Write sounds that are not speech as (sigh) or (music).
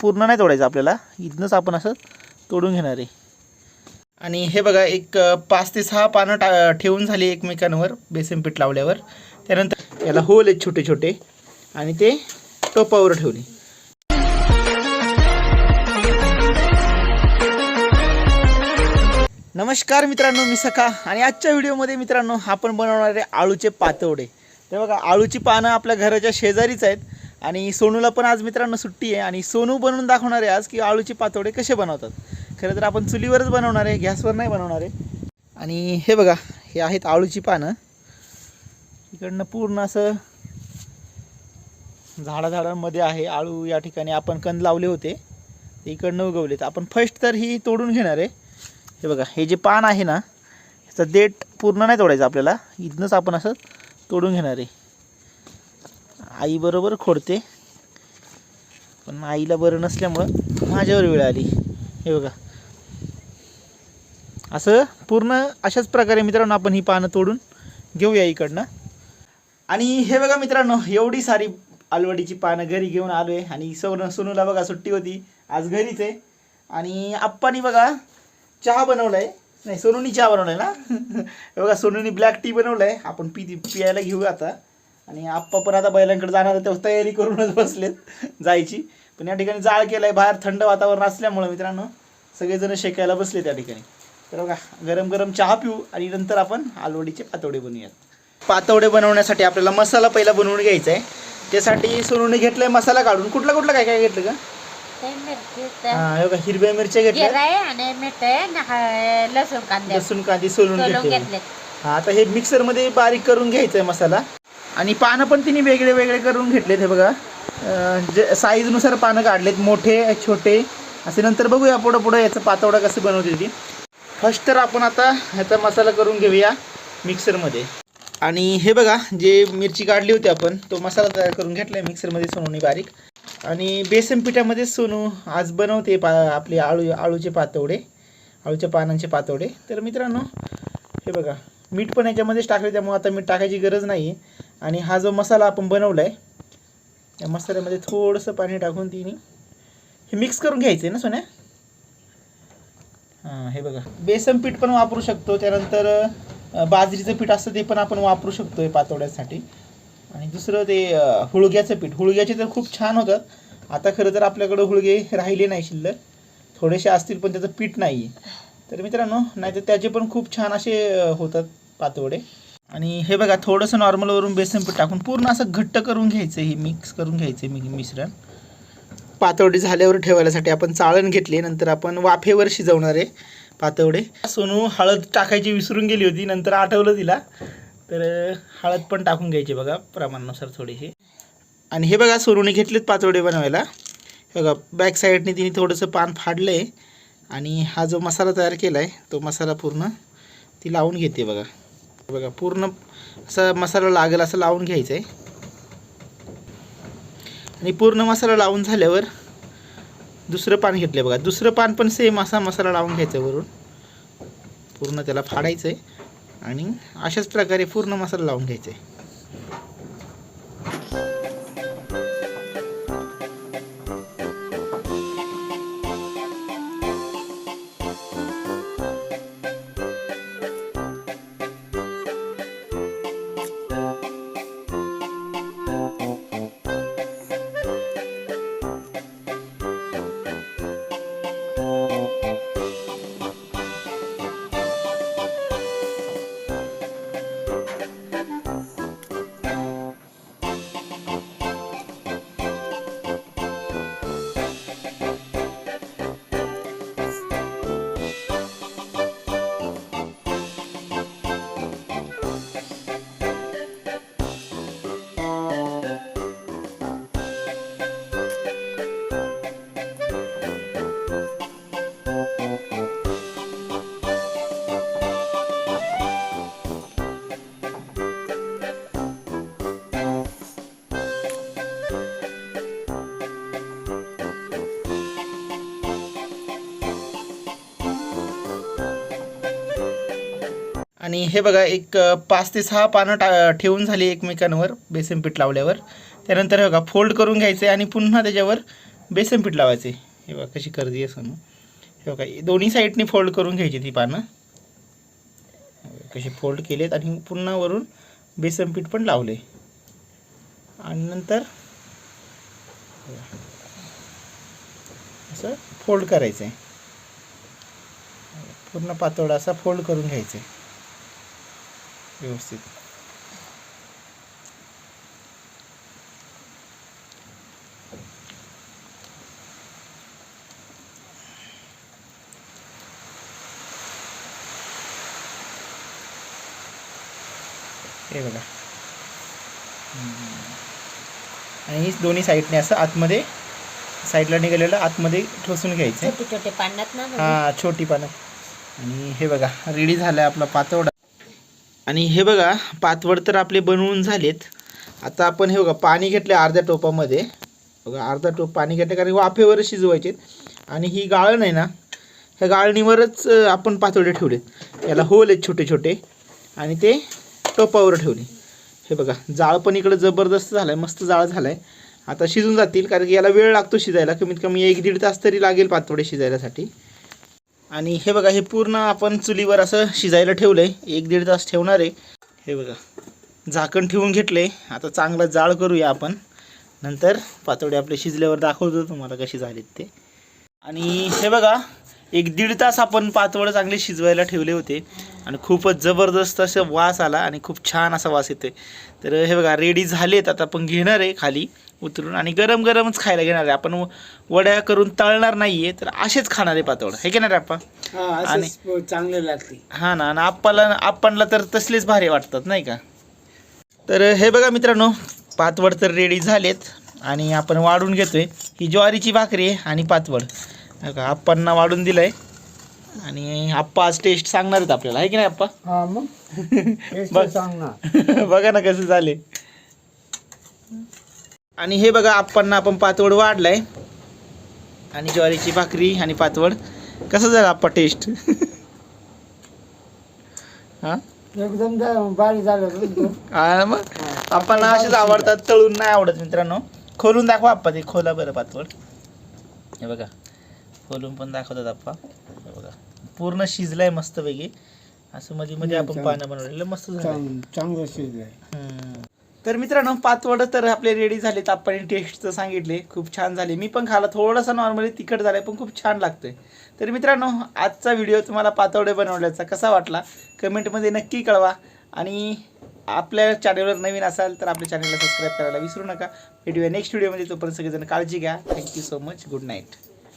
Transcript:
पूर्ण नाही तोडायचं आपल्याला. इथनंच आपण असं तोडून घेणार आहे. आणि हे बघा एक पाच ते सहा पानं टा ठेवून झाली एकमेकांवर बेसन पीठ लावल्यावर. त्यानंतर याला होल आहेत छोटे छोटे आणि ते टोपावर ठेवले. नमस्कार मित्रांनो मी सखा. आणि आजच्या व्हिडिओमध्ये मित्रांनो आपण बनवणारे आळूचे पातवडे ते बघा आळूची पानं आपल्या घराच्या शेजारीच आहेत. आणि सोनूला पण आज मित्रांनो सुट्टी आहे आणि सोनू बनवून दाखवणार आहे आज की आळूचे पातोडे कसे बनवतात. खरं तर आपण चुलीवरच बनवणार आहे गॅसवर नाही बनवणार आहे. आणि हे बघा हे आहेत आळूची पानं. इकडनं पूर्ण असं झाडाझाडांमध्ये आहे आळू या ठिकाणी आपण कंद लावले होते. ते इकडनं उगवलेत. आपण फर्स्ट तर ही तोडून घेणार आहे. हे बघा हे जे पान आहे ना ह्याचं देठ पूर्ण नाही तोडायचं आपल्याला. इथनंच आपण असं तोडून घेणार आहे. आईबरोबर खोडते. पण आईला बरं नसल्यामुळं माझ्यावर वेळ आली. हे बघा. असं पूर्ण अशाच प्रकारे मित्रांनो आपण ही पानं तोडून घेऊया इकडनं. आणि हे बघा मित्रांनो एवढी सारी आलवडीची पानं घरी घेऊन आलो आहे आणि सोन सोनूला बघा सुट्टी होती. आज घरीच आहे. आणि आप्पानी बघा चहा बनवलाय. नाही सोनूनी चहा बनवलाय ना? हे (laughs) बघा सोनूनी ब्लॅक टी बनवलाय. आपण पी पियायला घेऊ आता. आणि आप्पा पण आता बैलांकडे जाणार तेव्हा तयारी करूनच बसलेत जायची. पण या ठिकाणी जाळ केलाय बाहेर थंड वातावरण असल्यामुळं मित्रांनो सगळेजण शेकायला बसले त्या ठिकाणी. तर बघा गरम गरम चहा पिऊ आणि नंतर आपण आलवडीचे पातवडे बनवूयात. पातवडे बनवण्यासाठी आपल्याला मसाला पहिला बनवून घ्यायचा आहे त्यासाठी सोनूने घेतलाय मसाला काढून. कुठला कुठला काय काय घेतलं का हा बघा हिरव्या मिरच्या घेतल्या. लसूण कांदे सोलून घेतले घेतले हा आता हे मिक्सरमध्ये बारीक करून घ्यायचं आहे मसाला. आणि पानं पण तिने वेगळे वेगळे करून घेतलेत हे बघा. जे साईजनुसार पानं काढलेत मोठे छोटे. असे नंतर बघूया पुढं पुढं याचं पातवडा कसं बनवते ती. फर्स्ट तर आपण आता ह्याचा मसाला करून घेऊया मिक्सरमध्ये आणि हे बघा जे मिरची काढली होती आपण तो मसाला तयार करून घेतला आहे मिक्सरमध्ये सोनूने बारीक. आणि बेसन पिठामध्ये सोनू आज बनवते पा आपले आळू आळूचे पातवडे आळूच्या पानांचे पातवडे. तर मित्रांनो हे बघा मीठ पण याच्यामध्येच टाकले त्यामुळे आता मीठ टाकायची गरज नाही. आहे आणि हा जो मसाला आपण बनवला आहे या मसाल्यामध्ये थोडंसं पाणी टाकून तिने हे मिक्स करून घ्यायचं आहे ना सोन्या? हां हे बघा. बेसन पीठ पण वापरू शकतो त्यानंतर बाजरीचं पीठ असतं ते पण आपण वापरू शकतो हे पातोड्यासाठी. आणि दुसरं ते हुळग्याचं पीठ. हुळग्याचे तर खूप छान होतात. आता खरं तर आपल्याकडं हुळगे राहिले नाही शिल्लक. थोडेसे असतील पण त्याचं पीठ नाही आहे तर मित्रांनो नाही तर त्याचे पण खूप छान असे होतात. पातोडे आणि हे बघा थोडंसं नॉर्मलवरून बेसन पीठ टाकून पूर्ण असं घट्ट करून घ्यायचं हे मिक्स करून घ्यायचं मी मिश्रण. पातवडे झाल्यावर ठेवायसाठी आपण चाळण घेतली नंतर आपण वाफेवर शिजवणार आहे पातवडे. सोनू हळद टाकायची विसरून गेली होती नंतर आठवलं तिला. तर हळद पण टाकून घ्यायची बघा प्रमाणानुसार थोडीशी. आणि हे बघा सोनूने घेतलेत पातवडे बनवायला. हे बघा बॅक साईडने तिने थोडंसं पान फाडलं आहे आणि हा जो मसाला तयार केला आहे तो मसाला पूर्ण ती लावून घेते बघा. बघा पूर्ण असा मसाला लागेल असं लावून घ्यायचं आहे आणि पूर्ण मसाला लावून झाल्यावर दुसरं पान घेतलं बघा. दुसरं पान पण सेम असा मसाला लावून घ्यायचा आहे वरून. पूर्ण त्याला फाडायचं आहे आणि अशाच प्रकारे पूर्ण मसाला लावून घ्यायचा आहे आणि हे बघा एक पाच ते सहा पानं टा ठेवून झाली एकमेकांवर बेसन पीठ लावल्यावर. त्यानंतर हे बघा फोल्ड करून घ्यायचे आणि पुन्हा त्याच्यावर बेसन पीठ लावायचे. हे बघा कशी कर्दी आहे सोनू हे बघा दोन्ही साईडनी फोल्ड करून घ्यायची ती पानं. कसे कशी फोल्ड केलेत आणि पुन्हा वरून बेसन पीठ पण लावले. आणि नंतर असं फोल्ड करायचं आहे पूर्ण पातोळा असा फोल्ड करून घ्यायचं आहे व्यवस्थित. हे बघा. आणि ही दोन्ही साईडने असं आतमध्ये साईडला निघालेलं आतमध्ये ठोसून घ्यायचं. छोटे पाण्यात ना हा छोटी पानं. आणि हे बघा रेडी झालं आपला पातवडा आणि हे बघा पातवड तर आपले बनवून झालेत. आता आपण हे बघा पाणी घेतलं अर्ध्या टोपामध्ये. बघा अर्धा टोप पाणी घेतलं कारण वाफेवरच शिजवायचे आणि ही गाळण आहे ना ह्या गाळणीवरच आपण पातोडे ठेवलेत. याला होल आहेत छोटे छोटे आणि ते टोपावर ठेवले. हे बघा जाळ पण इकडं जबरदस्त झालं आहे मस्त जाळ झाला आहे आता शिजून जातील कारण की याला वेळ लागतो शिजायला. कमीत कमी एक दीड तास तरी लागेल पातोडे शिजायलासाठी. आणि हे बघा हे पूर्ण आपण चुलीवर असं शिजायला ठेवलं आहे एक दीड तास ठेवणार आहे. हे बघा झाकण ठेवून घेतले आता चांगला जाळ करूया आपण. नंतर पातोडे आपले शिजल्यावर दाखवतो तुम्हाला कशी झालीत ते. आणि हे बघा एक दीड तास आपण पातोळं चांगले शिजवायला ठेवले होते. आणि खूपच जबरदस्त असं वास आला आणि खूप छान असा वास येतोय. तर हे बघा रेडी झालेत. आता आपण घेणार आहे खाली. उतरून आणि गरम गरमच खायला घेणार आहे. आपण वड्या करून तळणार नाही आहे तर असेच खाणार आहे पातवड हे घेणार आहे आपण आणि- चांगले लागते. हा ना आणि आप्पाला आपणला तर तसलेच भारी वाटतात नाही का? तर हे बघा मित्रांनो पातवड तर रेडी झालेत. आणि आपण वाढून घेतोय. ही ज्वारीची भाकरी आहे आणि पातवड. का आप्पांना वाढून दिलंय. आणि आप्पा आज टेस्ट सांगणार आहेत आपल्याला. आहे की नाही आप्पा? हा मग? (laughs) बघ. सांग ना (laughs) बघा ना कसं झाले आणि हे बघा आप्पांना आपण पातवड वाढलाय. आणि ज्वारीची भाकरी आणि पातवड. कसं झालं आप्पा टेस्ट (laughs) हा? एकदम बारीक झालं हा मग? आपण असेच आवडतात तळून नाही आवडत मित्रांनो. खोलून दाखवा आप्पा ते खोला बरं पातवड. हे बघा खोलून पण दाखवतात आप्पा. हे बघा पूर्ण शिजलाय मस्तपैकी. असं मध्ये मध्ये आपण. पानं बनवलेलं मस्त झालं. चांगलं शिजलंय. तर मित्रांनो पाचवड तर आपले रेडी झालेत. आपण टेस्टचं सांगितले. खूप छान झाले. मी पण खाला थोडंसं नॉर्मली तिखट झालं पण खूप छान लागतोय. तर मित्रांनो आजचा व्हिडिओ तुम्हाला पातवडे बनवल्याचा कसा वाटला? कमेंटमध्ये नक्की कळवा. आणि आपल्या चॅनलवर नवीन असाल तर आपल्या चॅनलला सबस्क्राईब करायला विसरू नका. भेटूया नेक्स्ट व्हिडिओमध्ये तोपर्यंत सगळेजण काळजी घ्या. Thank you so much good night